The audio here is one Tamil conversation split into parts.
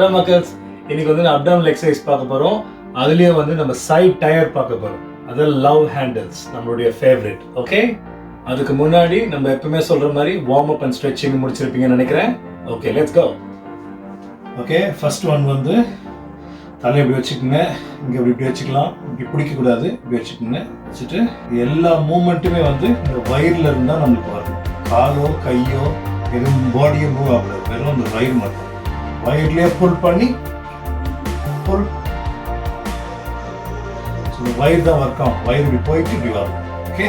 ஹலோ மக்கள்ஸ் இன்னைக்கு வந்து அப் டவுன் எக்ஸசைஸ் பார்க்க போகிறோம் அதுலேயும் வந்து நம்ம சைட் டயர் பார்க்க போகிறோம் அது லவ் ஹேண்டில்ஸ் நம்மளுடைய ஃபேவரட் ஓகே அதுக்கு முன்னாடி நம்ம எப்பவுமே சொல்கிற மாதிரி வார்ம் அப் அண்ட் ஸ்ட்ரெச்சிங் முடிச்சிருப்பீங்கன்னு நினைக்கிறேன். Okay let's go okay first one வந்து தலை இப்படி வச்சுக்கோங்க. இங்கே இப்படி இப்படி வச்சுக்கலாம். இப்படி பிடிக்கக்கூடாது. இப்படி வச்சுக்கோங்க. வச்சுட்டு எல்லா மூமெண்ட்டுமே வந்து இந்த வயிறில் இருந்தால் நம்மளுக்கு வரணும். காலோ கையோ எதுவும் பாடியோ மூவ் ஆகக்கூடாது. வெறும் அந்த வயிறு மட்டும். வயிறுலேயே புல் பண்ணி புல் வயிறு தான் ஒர்க் ஆகும். வயிறு இப்படி போயிட்டு இப்படி வரும். ஓகே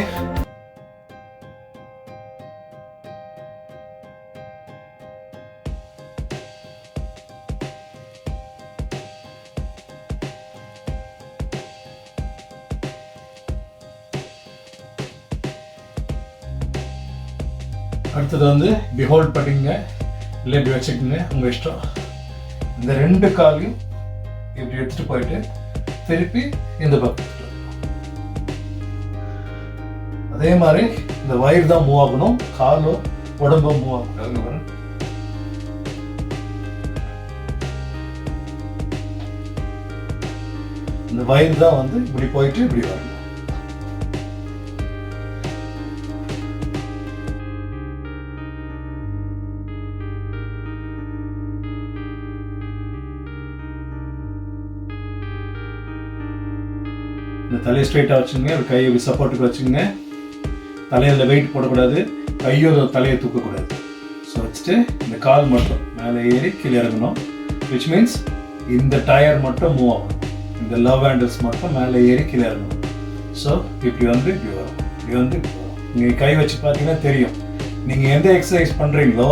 அடுத்தது வந்து இப்படி ஹோல்ட் பண்ணிங்க இல்லை இப்படி வச்சுக்கோங்க. உங்கள் இஷ்டம். இந்த ரெண்டு காலையும் இப்படி எடுத்துட்டு போயிட்டு திருப்பி இந்த பக்கம் அதே மாதிரி இந்த வயிறு தான் மூவ் ஆகணும் காலோ உடம்போ மூவ் ஆகணும். இந்த வயிறு தான் வந்து இப்படி போயிட்டு இப்படி வரணும். இந்த தலையை ஸ்ட்ரைட்டாக வச்சுங்க ஒரு கையை சப்போர்ட்டுக்கு வச்சுங்க தலையில் வெயிட் போடக்கூடாது. கையோ தலையை தூக்கக்கூடாது. ஸோ வச்சுட்டு இந்த கால் மட்டும் மேலே ஏறி கீழே இறங்கணும். விச் மீன்ஸ் இந்த டயர் மட்டும் மூவ் ஆகணும். இந்த லவ் ஹேண்டில்ஸ் மட்டும் மேலே ஏறி கீழே இறங்கணும். ஸோ இப்படி வந்து இப்படி வரும். இப்படி வந்து இப்படி வரும். நீங்கள் கை வச்சு பார்த்தீங்கன்னா தெரியும். நீங்கள் எந்த எக்ஸசைஸ் பண்ணுறீங்களோ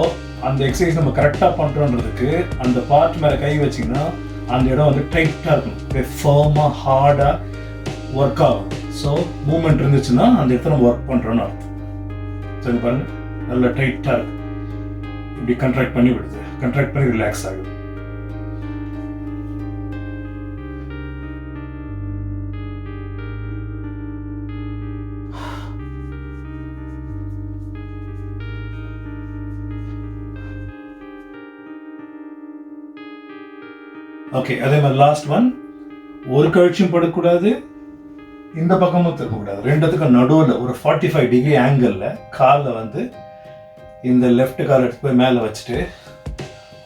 அந்த எக்ஸசைஸ் நம்ம கரெக்டாக பண்ணுறோன்றதுக்கு அந்த பார்ட் மேலே கை வச்சிங்கன்னா அந்த இடம் வந்து டைட்டாக இருக்கும் ஃபேமாக ஹார்டாக ஒர்க் ஆகும். ஸோ மூமெண்ட் இருந்துச்சுன்னா அந்த இடத்துல நம்ம ஒர்க் பண்ணுறோன்னு அர்த்தம். சரி பாருங்க. நல்ல டைட்டாக இருக்கு. இப்படி கண்ட்ராக்ட் பண்ணி விடுது. கண்ட்ராக்ட் பண்ணி ரிலாக்ஸ் ஆகுது. ஓகே அதே மாதிரி லாஸ்ட் ஒன் ஒரு கழிச்சும் படக்கூடாது. இந்த பக்கமும் திருப்பக்கூடாது. ரெண்டுத்துக்கும் நடுவில் ஒரு ஃபார்ட்டி ஃபைவ் டிகிரி ஆங்கிளில் காலில் வந்து இந்த லெஃப்ட் கால் எடுத்து போய் மேலே வச்சுட்டு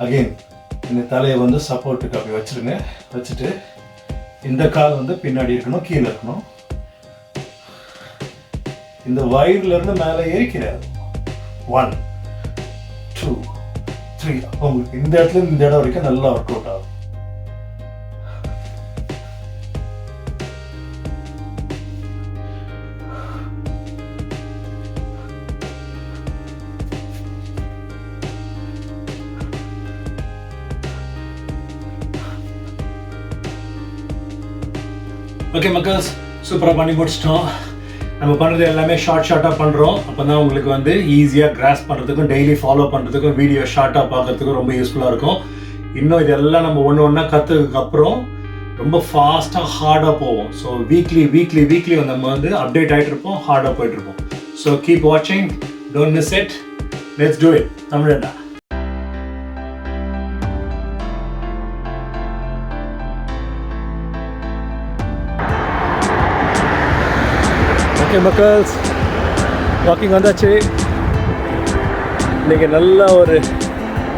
அகெயின் இந்த தலையை வந்து சப்போர்ட்டுக்கு அப்படி வச்சுருங்க. வச்சுட்டு இந்த கால் வந்து பின்னாடி இருக்கணும் கீழே இருக்கணும். இந்த வயிறுலேருந்து மேலே ஏறி ஒன் டூ த்ரீ அப்போ உங்களுக்கு இந்த இடத்துல இந்த இடம் வரைக்கும் நல்லா ஒர்க் அவுட் ஆகும். ஓகே மக்கள்ஸ் சூப்பராக பண்ணி முடிச்சிட்டோம். நம்ம பண்ணுறது எல்லாமே ஷார்ட் ஷார்ட்டாக பண்ணுறோம் அப்போ தான் உங்களுக்கு வந்து ஈஸியாக கிராஸ் பண்ணுறதுக்கும் டெய்லி ஃபாலோ பண்ணுறதுக்கும் வீடியோ ஷார்ட்டாக பார்க்கறதுக்கும் ரொம்ப யூஸ்ஃபுல்லாக இருக்கும். இன்னும் இதெல்லாம் நம்ம ஒன்று ஒன்றா கற்றுக்கு அப்புறம் ரொம்ப ஃபாஸ்ட்டாக ஹார்டாக போவோம். ஸோ வீக்லி வீக்லி வீக்லி நம்ம வந்து அப்டேட் ஆகிட்டு இருப்போம் ஹார்டாக போயிட்டு இருப்போம். ஸோ கீப் வாட்சிங் don't miss it let's do it தமிழண்டா. Okay மக்கள்ஸ் வாக்கிங் வந்தாச்சு இன்றைக்கி நல்ல ஒரு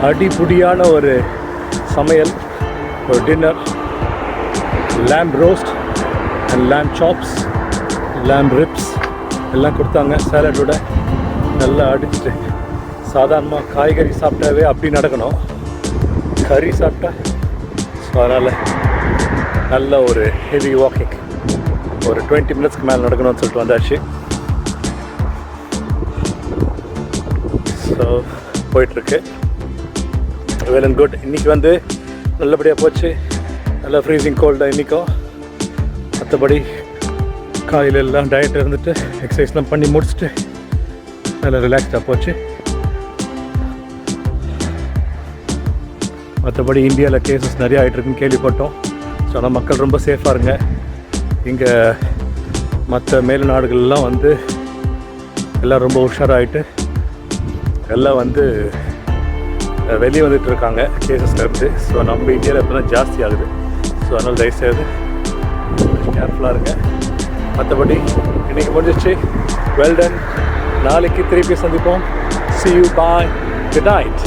அடிப்புடியான ஒரு சமையல் ஒரு dinner lamb roast and lamb chops lamb ribs எல்லாம் கொடுத்தாங்க. சேலடோட நல்லா அடிச்சுட்டு சாதாரணமாக காய்கறி சாப்பிட்டாவே அப்படி நடக்கணும். கறி சாப்பிட்டா ஸோ அதனால் நல்ல ஒரு ஹெவி வாக்கிங் ஒரு டுவெண்ட்டி மினிட்ஸ்க்கு மேலே நடக்கணும்னு சொல்லிட்டு வந்தாச்சு. ஸோ போயிட்டுருக்கு. வெல் அண்ட் குட் இன்றைக்கி வந்து நல்லபடியாக போச்சு. நல்லா ஃப்ரீசிங் கோல்டாக இன்றைக்கும் மற்றபடி காலையில் எல்லாம் டயட் இருந்துட்டு எக்ஸசைஸ்லாம் பண்ணி முடிச்சுட்டு நல்லா ரிலாக்ஸ்டாக போச்சு. மற்றபடி இந்தியாவில் கேசஸ் நிறையா ஆகிட்டுருக்குன்னு கேள்விப்பட்டோம். ஸோ ஆனால் மக்கள் ரொம்ப சேஃபாக இருங்க. இங்கே மற்ற மேல் நாடுகள்லாம் வந்து எல்லாம் ரொம்ப உஷாராகிட்டு எல்லாம் வந்து வெளியே வந்துட்டு இருக்காங்க கேசஸ்லேருந்து ஸோ நம்ம இந்தியாவில் இப்போ தான் ஜாஸ்தி ஆகுது. ஸோ அதனால் தயவுசெய்து கேர்ஃபுல்லாக இருங்க. மற்றபடி இன்றைக்கி முடிஞ்சிச்சு. வெல் டன் நாளைக்கு திருப்பி சந்திப்போம். See you bye good night